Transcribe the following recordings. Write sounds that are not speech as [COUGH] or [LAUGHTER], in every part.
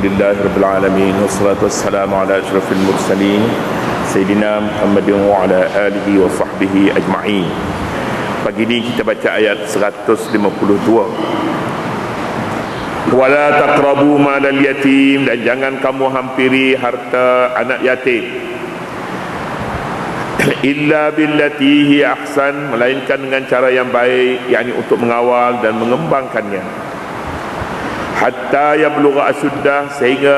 لله رب العالمين والصلاة والسلام على أشرف المرسلين سيدنا محمد وعلى آله وصحبه أجمعين Pagi ini kita baca ayat 152 Wala taqrabu malal yatim dan jangan kamu hampiri harta anak yatim illa billati hi ahsan melainkan dengan cara yang baik yakni untuk mengawal dan mengembangkannya hatta yablugha asuddah sehingga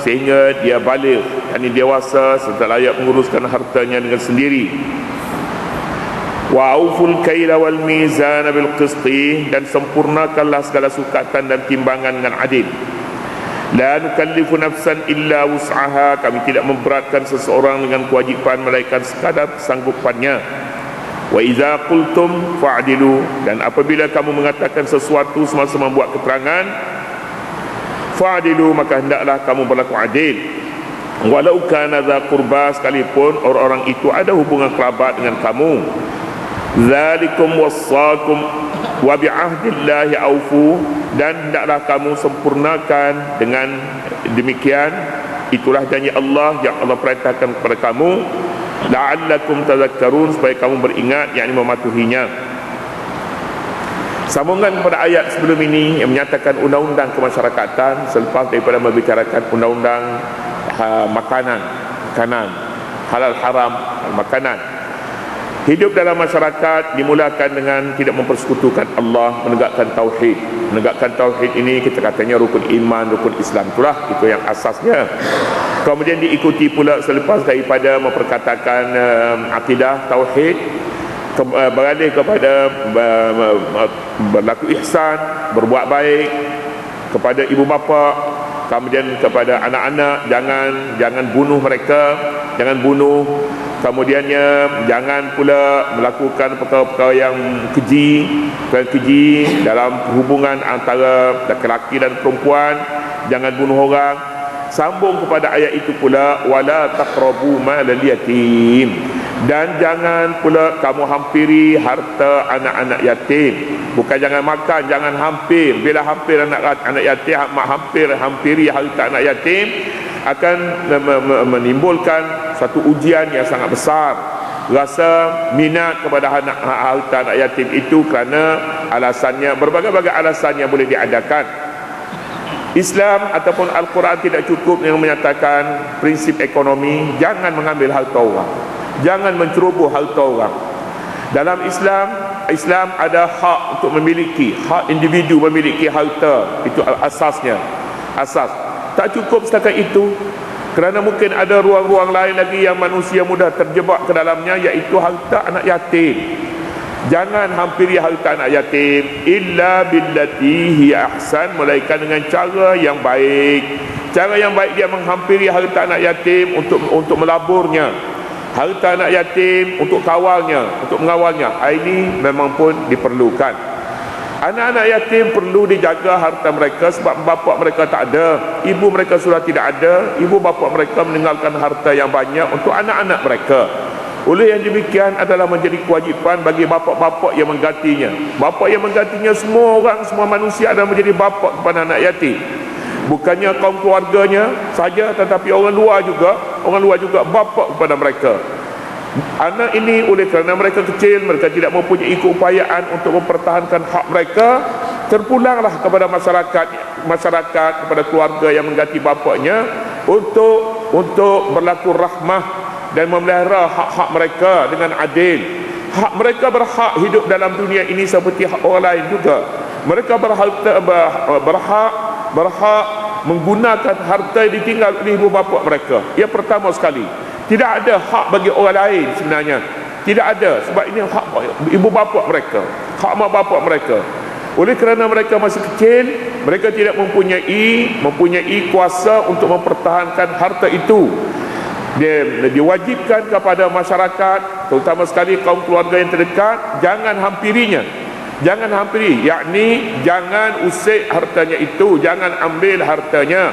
sehingga dia balik. Yakni dewasa serta layak menguruskan hartanya dengan sendiri. Wa auful kaila wal mizan bil qisti dan sempurnakanlah segala sukatan dan timbangan dengan adil. La nukallifu nafsan illa wus'aha Kami tidak memberatkan seseorang dengan kewajipan Melainkan sekadar sanggupannya Wa iza qultum fa'adilu Dan apabila kamu mengatakan sesuatu Semasa membuat keterangan Fa'adilu maka hendaklah kamu berlaku adil. Walau kana dha kurba sekalipun Orang-orang itu ada hubungan kerabat dengan kamu. Zalikum wassakum wa bi'ahdillahi aufu dan hendaklah kamu sempurnakan dengan demikian. Itulah janji Allah yang Allah perintahkan kepada kamu. La'allakum tadhakkarun supaya kamu beringat yakni mematuhinya sambungan kepada ayat sebelum ini yang menyatakan undang-undang kemasyarakatan selepas daripada membicarakan undang-undang ha, makanan makanan halal haram makanan Hidup dalam masyarakat dimulakan dengan tidak mempersekutukan Allah, menegakkan tauhid. Menegakkan tauhid ini kita katanya rukun iman, rukun Islam itulah itu yang asasnya. Kemudian diikuti pula selepas daripada memperkatakan uh, akidah tauhid ke, uh, beralih kepada uh, berlaku ihsan, berbuat baik kepada ibu bapa, kemudian kepada anak-anak jangan jangan bunuh mereka, jangan bunuh. Kemudiannya jangan pula melakukan perkara-perkara yang keji perkara keji dalam hubungan antara lelaki dan perempuan. Jangan bunuh orang. Sambung kepada ayat itu pula wala taqrabu malal yatim dan jangan pula kamu hampiri harta anak-anak yatim. Bukan jangan makan jangan hampir. Bila hampir anak anak yatim hampir hampiri harta anak yatim akan menimbulkan satu ujian yang sangat besar. Rasa minat kepada anak harta anak yatim itu kerana alasannya berbagai-bagai alasan yang boleh diadakan. Islam ataupun Al-Quran tidak cukup yang menyatakan prinsip ekonomi jangan mengambil harta orang jangan menceroboh harta orang dalam Islam Islam ada hak untuk memiliki hak individu memiliki harta itu asasnya asas tak cukup setakat itu kerana mungkin ada ruang-ruang lain lagi yang manusia mudah terjebak ke dalamnya iaitu harta anak yatim. Jangan hampiri harta anak yatim illa billati hi ahsan melainkan dengan cara yang baik. Cara yang baik dia menghampiri harta anak yatim untuk untuk melaburnya. Harta anak yatim untuk kawalnya, untuk mengawalnya. Ini memang pun diperlukan. Anak-anak yatim perlu dijaga harta mereka sebab bapa mereka tak ada, ibu mereka sudah tidak ada, ibu bapa mereka meninggalkan harta yang banyak untuk anak-anak mereka. Oleh yang demikian adalah menjadi kewajipan bagi bapa-bapa yang menggantinya. Bapa yang menggantinya semua orang, semua manusia adalah menjadi bapa kepada anak yatim. Bukannya kaum keluarganya saja tetapi orang luar juga, orang luar juga bapa kepada mereka. Anak ini oleh kerana mereka kecil Mereka tidak mempunyai keupayaan Untuk mempertahankan hak mereka Terpulanglah kepada masyarakat Masyarakat kepada keluarga yang mengganti bapaknya Untuk untuk berlaku rahmah Dan memelihara hak-hak mereka dengan adil Hak mereka berhak hidup dalam dunia ini Seperti hak orang lain juga Mereka berhak, berhak, berhak menggunakan harta yang ditinggal oleh ibu bapa mereka Yang pertama sekali tidak ada hak bagi orang lain sebenarnya. Tidak ada sebab ini hak ibu bapa mereka, hak mak bapa mereka. Oleh kerana mereka masih kecil, mereka tidak mempunyai mempunyai kuasa untuk mempertahankan harta itu. Dia diwajibkan kepada masyarakat, terutama sekali kaum keluarga yang terdekat, jangan hampirinya. Jangan hampiri, yakni jangan usik hartanya itu, jangan ambil hartanya.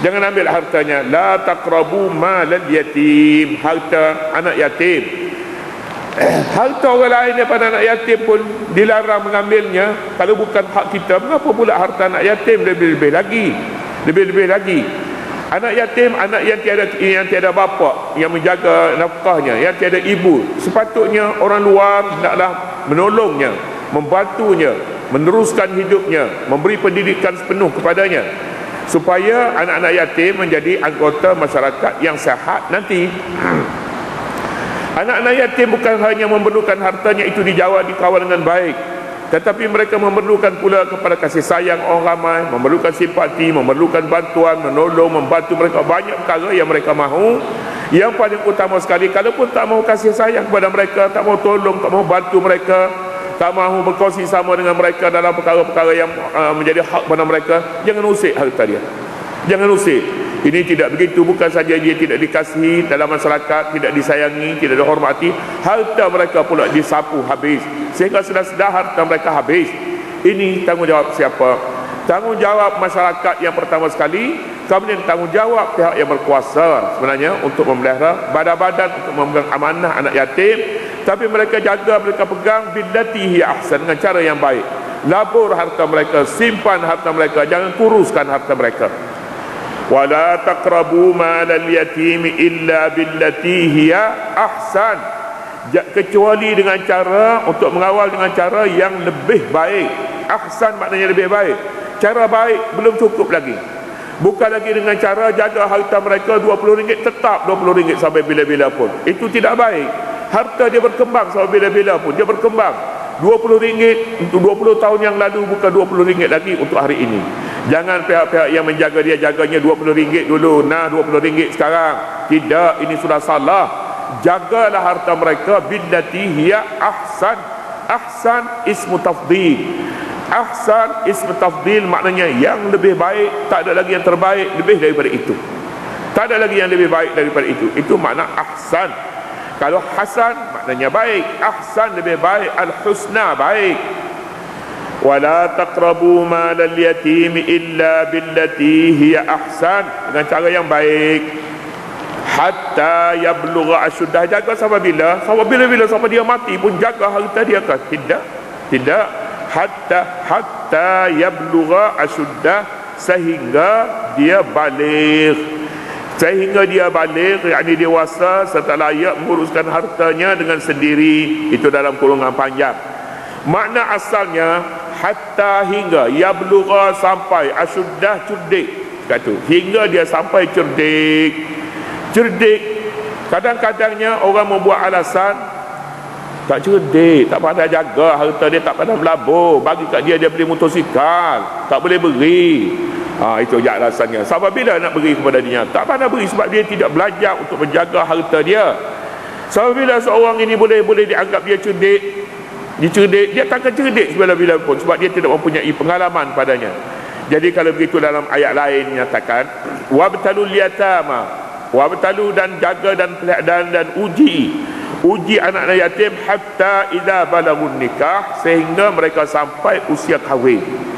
Jangan ambil hartanya. La taqrabu malal yatim. Harta anak yatim. [CLEARS THROAT] Harta orang lain daripada anak yatim pun Dilarang mengambilnya. Kalau bukan hak kita Mengapa pula harta anak yatim lebih-lebih lagi? Lebih-lebih lagi. Anak yatim anak yang tiada yang tiada bapa yang menjaga nafkahnya yang tiada ibu. Sepatutnya orang luar hendaklah menolongnya membantunya meneruskan hidupnya memberi pendidikan sepenuh kepadanya supaya anak-anak yatim menjadi anggota masyarakat yang sehat nanti. Anak-anak yatim bukan hanya memerlukan hartanya itu dijawab dikawal dengan baik tetapi mereka memerlukan pula kepada kasih sayang orang ramai memerlukan simpati memerlukan bantuan menolong membantu mereka banyak perkara yang mereka mahu. Yang paling utama sekali kalaupun tak mahu kasih sayang kepada mereka tak mahu tolong tak mahu bantu mereka tak mahu berkongsi sama dengan mereka dalam perkara-perkara yang uh, menjadi hak pada mereka. Jangan usik harta dia jangan usik. Ini tidak begitu. Bukan saja dia tidak dikasihi dalam masyarakat tidak disayangi tidak dihormati. Harta mereka pula disapu habis. Sehingga sudah-sudah harta mereka habis. Ini tanggungjawab siapa? Tanggungjawab masyarakat yang pertama sekali kemudian tanggungjawab pihak yang berkuasa sebenarnya untuk memelihara badan-badan untuk memegang amanah anak yatim tapi mereka jaga mereka pegang billatihi ahsan dengan cara yang baik. Labur harta mereka simpan harta mereka jangan kuruskan harta mereka. Wala taqrabu malal yatim illa billati hiya ahsan kecuali dengan cara untuk mengawal dengan cara yang lebih baik. Ahsan maknanya lebih baik. Cara baik belum cukup lagi. Bukan lagi dengan cara jaga harta mereka RM20 tetap RM20 sampai bila-bila pun. Itu tidak baik harta dia berkembang sampai bila-bila pun. Dia berkembang. RM20 untuk 20 tahun yang lalu bukan RM20 lagi untuk hari ini. Jangan pihak-pihak yang menjaga dia jaganya RM20 dulu. Nah RM20 sekarang. Tidak ini sudah salah. Jagalah harta mereka. Billati hiya ahsan. Ahsan ismu tafdil. Ahsan ismu tafdil maknanya yang lebih baik tak ada lagi yang terbaik lebih daripada itu. Tak ada lagi yang lebih baik daripada itu. Itu makna ahsan kalau hasan maknanya baik. Ahsan lebih baik al husna baik. Wala taqrabu malal yatim illa billati hiya ahsan. Dengan cara yang baik. Hatta yablugha asyuddah. Jaga sampai bila? Sampai bila-bila sampai dia mati pun jaga harta dia kan tidak. Tidak. Hatta hatta yablugha asyuddah sehingga dia balik sehingga dia balik yakni dewasa serta layak menguruskan hartanya dengan sendiri itu dalam kurungan panjang. Makna asalnya hatta hingga yablugha sampai asyuddah cerdik. Kata hingga dia sampai cerdik. Cerdik kadang-kadangnya orang membuat alasan tak cerdik tak pandai jaga harta dia tak pandai melabur. Bagi kat dia dia beli motosikal tak boleh beri ha, itu je alasannya. Sebab bila nak beri kepada dia? Tak pandai beri sebab dia tidak belajar untuk menjaga harta dia. Sebab bila seorang ini boleh boleh dianggap dia cerdik? Dia cerdik dia takkan cerdik bila-bila pun sebab dia tidak mempunyai pengalaman padanya. Jadi kalau begitu dalam ayat lain nyatakan wabtalul yatama. Wabtalu dan jaga dan dan dan uji. Uji anak-anak yatim hatta idza balagun nikah sehingga mereka sampai usia kahwin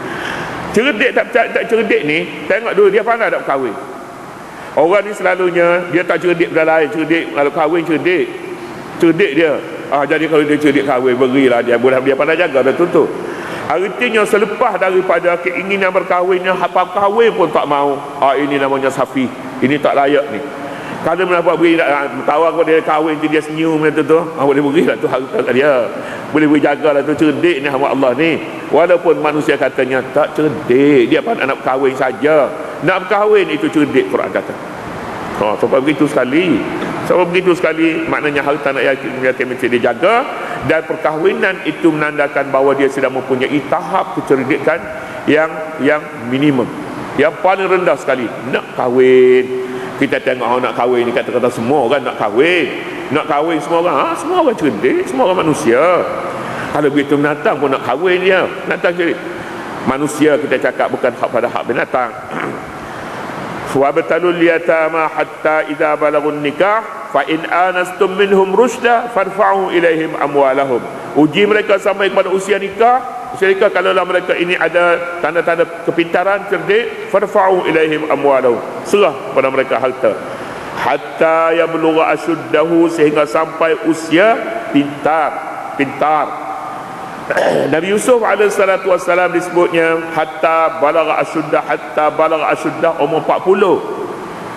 cerdik tak, tak, tak cerdik ni tengok dulu dia pandai tak kahwin orang ni selalunya dia tak cerdik benda lain cerdik kalau kahwin cerdik. Cerdik dia ah, jadi kalau dia cerdik kahwin berilah dia boleh dia pandai jaga betul tu artinya selepas daripada keinginan berkahwinnya apa kahwin pun tak mau. Ah, ini namanya safi ini tak layak ni kalau nak buat beri tawar kau dia kahwin dia senyum macam tu ah, boleh beri lah tu harta dia. Boleh beri jaga lah tu cerdik ni hamba Allah ni. Walaupun manusia katanya tak cerdik dia pun nak kahwin saja. Nak kahwin itu cerdik Quran kata. Oh, sebab begitu sekali. Sebab begitu sekali maknanya harta nak yakin yakin mesti dijaga dan perkahwinan itu menandakan bahawa dia sudah mempunyai tahap kecerdikan yang yang minimum. Yang paling rendah sekali nak kahwin kita tengok orang nak kahwin ni kata-kata semua orang nak kahwin. Nak kahwin semua orang ha? semua orang cerdik semua orang manusia. Kalau begitu binatang pun nak kahwin dia. Binatang cerdik. Manusia kita cakap bukan hak pada hak binatang. [CLEARS THROAT] Wabtalul yatama hatta idza balagun nikah fa in anastum minhum rushda farfa'u ilaihim amwalahum. Uji mereka sampai kepada usia nikah Syarikat kalau mereka ini ada tanda-tanda kepintaran cerdik farfa'u ilaihim amwalahu serah pada mereka harta. Hatta yablugha asyuddahu sehingga sampai usia pintar pintar. [CLEARS THROAT] Nabi Yusuf AS disebutnya hatta balagha asyudda hatta balagha asyudda umur 40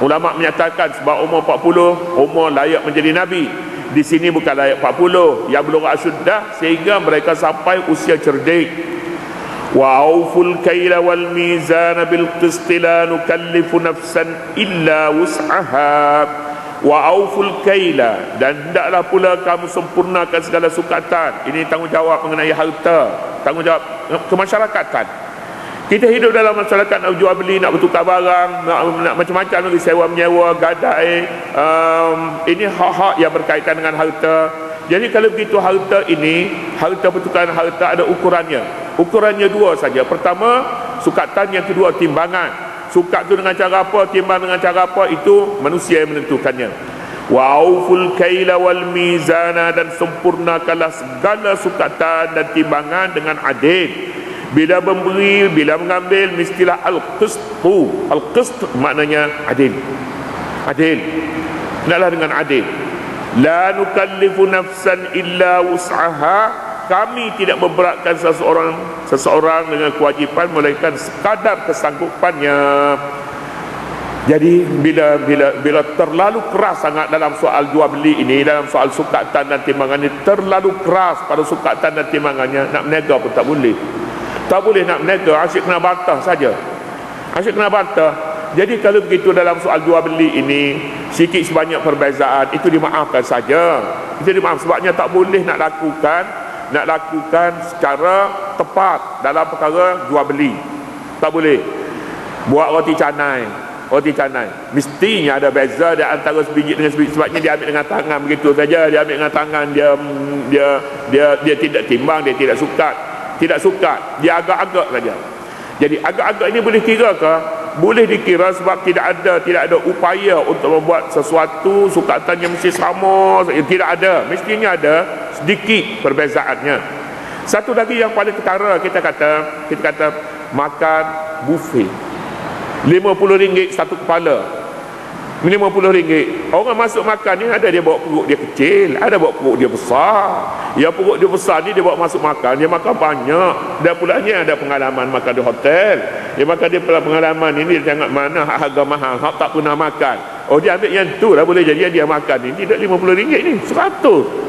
ulama menyatakan sebab umur 40 umur layak menjadi nabi di sini bukan layak 40 yang belum asyudda sehingga mereka sampai usia cerdik. Wa auful kaila wal mizan bil qist la nukallifu nafsan illa wus'aha. Wa auful kaila. Dan hendaklah pula kamu sempurnakan segala sukatan. Ini tanggungjawab mengenai harta. Tanggungjawab kemasyarakatan kita hidup dalam masyarakat nak jual beli nak bertukar barang nak, nak macam-macam lagi sewa menyewa gadai um, ini hak-hak yang berkaitan dengan harta. Jadi kalau begitu harta ini harta pertukaran harta ada ukurannya. Ukurannya dua saja. Pertama sukatan yang kedua timbangan. Suka tu dengan cara apa timbang dengan cara apa itu manusia yang menentukannya. Wa auful kaila wal mizana dan sempurnakanlah segala sukatan dan timbangan dengan adil bila memberi bila mengambil mestilah al-qistu. Al-qist maknanya adil. Adil. Hendaklah dengan adil. La nukallifu nafsan illa wus'aha. Kami tidak memberatkan seseorang seseorang dengan kewajipan melainkan sekadar kesanggupannya. Jadi bila bila bila terlalu keras sangat dalam soal jual beli ini dalam soal sukatan dan timbangan ini terlalu keras pada sukatan dan timbangannya nak menega pun tak boleh tak boleh nak menega asyik kena bantah saja. Asyik kena bantah. Jadi kalau begitu dalam soal jual beli ini sikit sebanyak perbezaan itu dimaafkan saja. Itu dimaafkan. Sebabnya tak boleh nak lakukan nak lakukan secara tepat dalam perkara jual beli. Tak boleh. Buat roti canai. Roti canai. Mestinya ada beza di antara sebiji dengan sebiji. Sebabnya dia ambil dengan tangan begitu saja. Dia ambil dengan tangan dia dia dia dia tidak timbang dia tidak suka tidak suka. Dia agak-agak saja. Jadi agak-agak ini boleh kira ke? Boleh dikira sebab tidak ada tidak ada upaya untuk membuat sesuatu sukatan yang mesti sama. Tidak ada. Mestinya ada sedikit perbezaannya. Satu lagi yang paling ketara kita kata kita kata makan buffet. RM50 satu kepala RM50 orang masuk makan ni ada dia bawa perut dia kecil ada bawa perut dia besar. Yang perut dia besar ni dia bawa masuk makan dia makan banyak. Dan pulanya ada pengalaman makan di hotel. Dia makan dia pengalaman ini dia tengok mana harga mahal hak tak pernah makan. Oh dia ambil yang tu lah boleh jadi dia makan ni tidak RM50 ni 100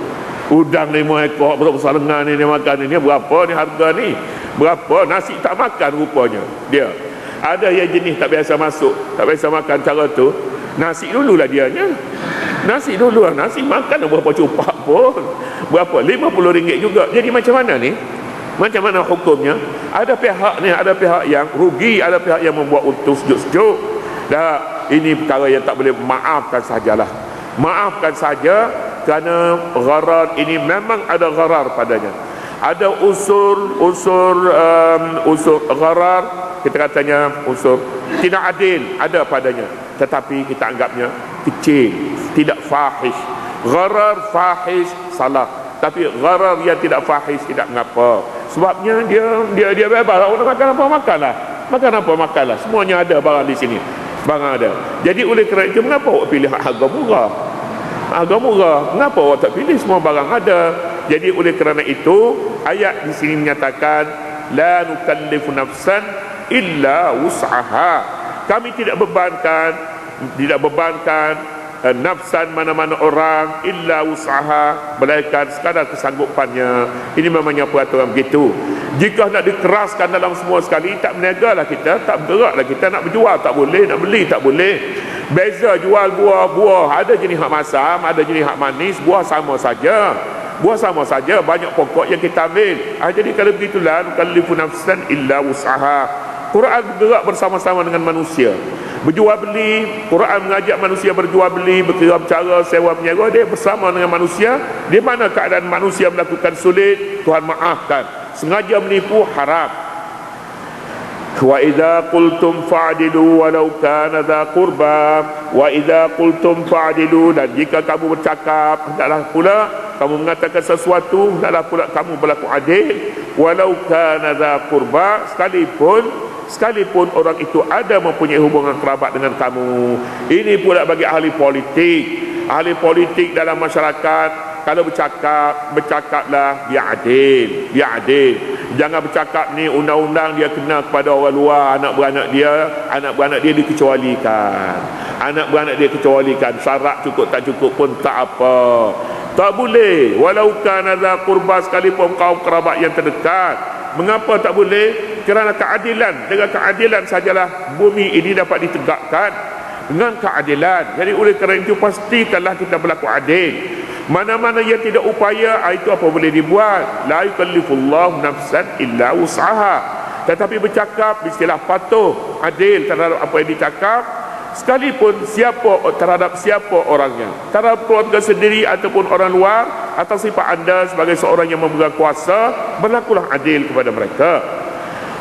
udang lima ekor besar lengan ni dia makan ni berapa ni harga ni? Berapa nasi tak makan rupanya dia. Ada yang jenis tak biasa masuk tak biasa makan cara tu nasi dululah dianya. Nasi dulu lah nasi makan berapa cupak pun. Berapa? RM50 juga. Jadi macam mana ni? Macam mana hukumnya? Ada pihak ni ada pihak yang rugi ada pihak yang membuat untuk sejuk-sejuk dah ini perkara yang tak boleh maafkan sajalah. Maafkan saja kerana gharar ini memang ada gharar padanya. Ada unsur unsur um, unsur gharar. Kita katanya unsur tidak adil ada padanya tetapi kita anggapnya kecil tidak fahish gharar fahish salah. Tapi gharar yang tidak fahish tidak mengapa. Sebabnya dia dia dia bebas. Orang makan apa makanlah makan apa makanlah semuanya ada barang di sini. Barang ada. Jadi oleh kerana itu mengapa awak pilih harga murah? Harga murah. Mengapa awak tak pilih semua barang ada? Jadi oleh kerana itu ayat di sini menyatakan la nukallifu nafsan illa wus'aha kami tidak bebankan tidak bebankan uh, nafsan mana-mana orang illa usaha melainkan sekadar kesanggupannya. Ini memangnya peraturan begitu? Jika nak dikeraskan dalam semua sekali tak lah kita tak bergeraklah kita. Nak berjual tak boleh nak beli tak boleh. Beza jual buah-buah Ada jenis hak masam Ada jenis hak manis Buah sama saja. Buah sama saja Banyak pokok yang kita ambil. Ha, Jadi kalau begitulah Nukallifu nafsan illa usaha Quran bergerak bersama-sama dengan manusia. Berjual beli Quran mengajak manusia berjual beli Berkira cara sewa menyewa Dia bersama dengan manusia. Di mana keadaan manusia melakukan sulit Tuhan maafkan. Sengaja menipu haram. Wa idza qultum fa'dilu walau kana dha qurba wa idza qultum fa'dilu dan jika kamu bercakap hendaklah pula kamu mengatakan sesuatu hendaklah pula kamu berlaku adil. Walau kana dha qurba sekalipun sekalipun orang itu ada mempunyai hubungan kerabat dengan kamu ini pula bagi ahli politik. Ahli politik dalam masyarakat kalau bercakap bercakaplah biar adil biar adil. Jangan bercakap ni undang-undang dia kena kepada orang luar anak beranak dia anak beranak dia dikecualikan. Anak beranak dia kecualikan syarat cukup tak cukup pun tak apa. Tak boleh. Walau kana za qurba sekalipun kaum kerabat yang terdekat. Mengapa tak boleh kerana keadilan dengan keadilan sajalah bumi ini dapat ditegakkan. Dengan keadilan. Jadi oleh kerana itu pastikanlah kita berlaku adil. Mana-mana yang tidak upaya ah, itu apa boleh dibuat? La yukallifullahu nafsan illa wus'aha. Tetapi bercakap istilah patuh adil terhadap apa yang dicakap. Sekalipun siapa terhadap siapa orangnya. Terhadap keluarga sendiri ataupun orang luar atau sifat anda sebagai seorang yang memegang kuasa berlakulah adil kepada mereka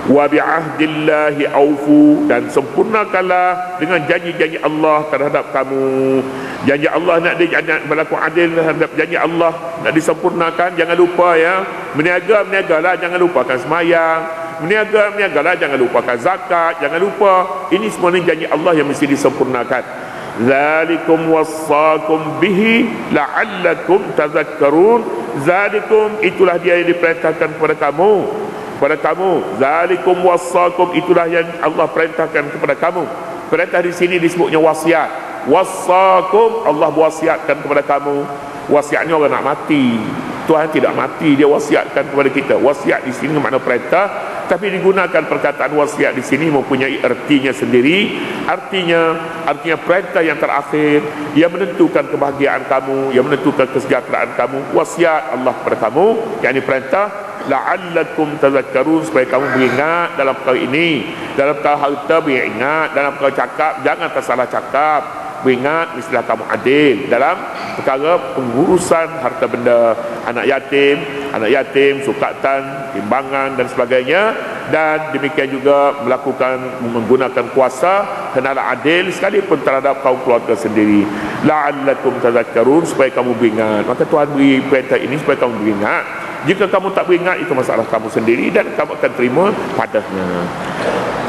wa bi'ahdillahi aufu dan sempurnakanlah dengan janji-janji Allah terhadap kamu. Janji Allah nak di nak berlaku adil terhadap janji Allah nak disempurnakan jangan lupa ya. Meniaga meniagalah jangan lupakan semayang. Meniaga meniagalah jangan lupakan zakat. Jangan lupa ini semua ni janji Allah yang mesti disempurnakan. Zalikum wassakum bihi la'allakum tadhakkarun. Zalikum itulah dia yang diperintahkan kepada kamu kepada kamu. Zalikum wassakum. Itulah yang Allah perintahkan kepada kamu. Perintah di sini disebutnya wasiat. Wassakum. Allah wasiatkan kepada kamu. Wasiatnya orang nak mati. Tuhan tidak mati. Dia wasiatkan kepada kita. Wasiat di sini makna perintah. Tapi digunakan perkataan wasiat di sini mempunyai artinya sendiri. Artinya artinya perintah yang terakhir. Yang menentukan kebahagiaan kamu. Yang menentukan kesejahteraan kamu. Wasiat Allah kepada kamu. Yang ini perintah la'allakum tazakkarun supaya kamu beringat dalam perkara ini. Dalam perkara harta beringat. Dalam perkara cakap jangan tersalah cakap. Beringat mestilah kamu adil. Dalam perkara pengurusan harta benda. Anak yatim anak yatim sukatan timbangan dan sebagainya. Dan demikian juga melakukan menggunakan kuasa kenalah adil sekalipun terhadap kaum keluarga sendiri. La'allakum tazakkarun supaya kamu beringat. Maka Tuhan beri perintah ini supaya kamu beringat jika kamu tak beringat itu masalah kamu sendiri dan kamu akan terima padanya.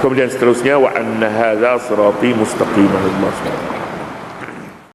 Kemudian seterusnya wa anna hadza sirati mustaqimah